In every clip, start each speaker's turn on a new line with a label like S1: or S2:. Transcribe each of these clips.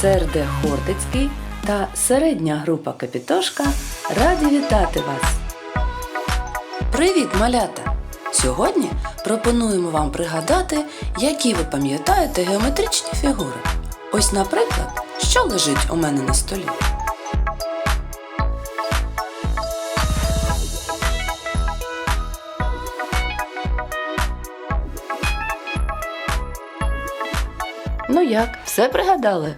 S1: ЦРД Хортицький та середня група Капітошка раді вітати вас! Привіт, малята! Сьогодні пропонуємо вам пригадати, які ви пам'ятаєте геометричні фігури. Ось, наприклад, що лежить у мене на столі. Ну як, все пригадали?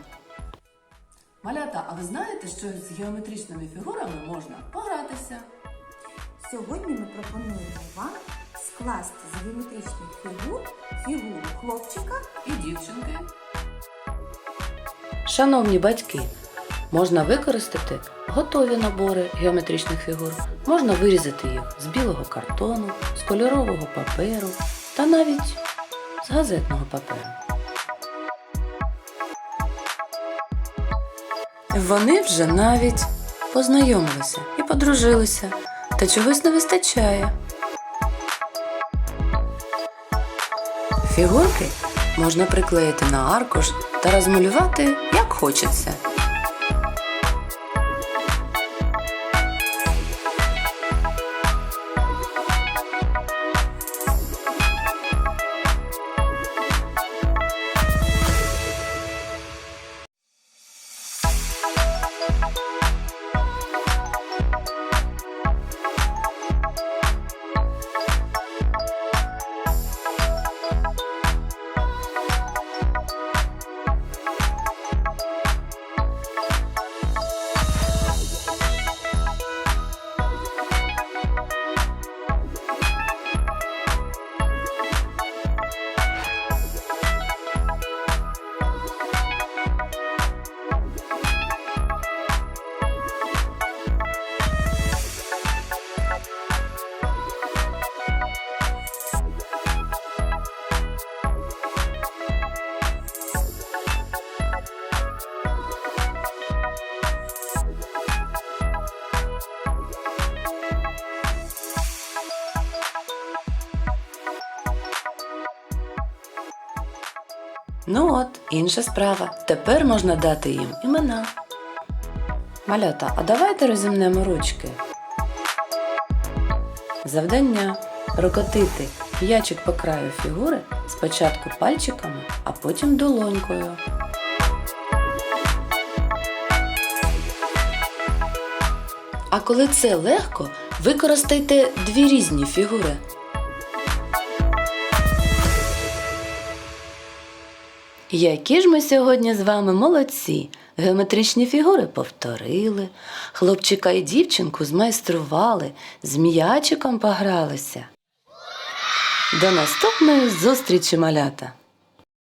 S1: Малята, а ви знаєте, що з геометричними фігурами можна погратися?
S2: Сьогодні ми пропонуємо вам скласти з геометричних фігур фігуру хлопчика
S1: і дівчинки. Шановні батьки, можна використати готові набори геометричних фігур, можна вирізати їх з білого картону, з кольорового паперу та навіть з газетного паперу. Вони вже навіть познайомилися і подружилися, та чогось не вистачає. Фігурки можна приклеїти на аркуш та розмалювати як хочеться. Ну от, інша справа. Тепер можна дати їм імена. Малята, а давайте розімнемо ручки. Завдання прокотити м'ячик по краю фігури спочатку пальчиками, а потім долонькою. А коли це легко, використайте дві різні фігури. Які ж ми сьогодні з вами молодці! Геометричні фігури повторили, хлопчика і дівчинку змайстрували, з м'ячиком погралися. До наступної зустрічі, малята!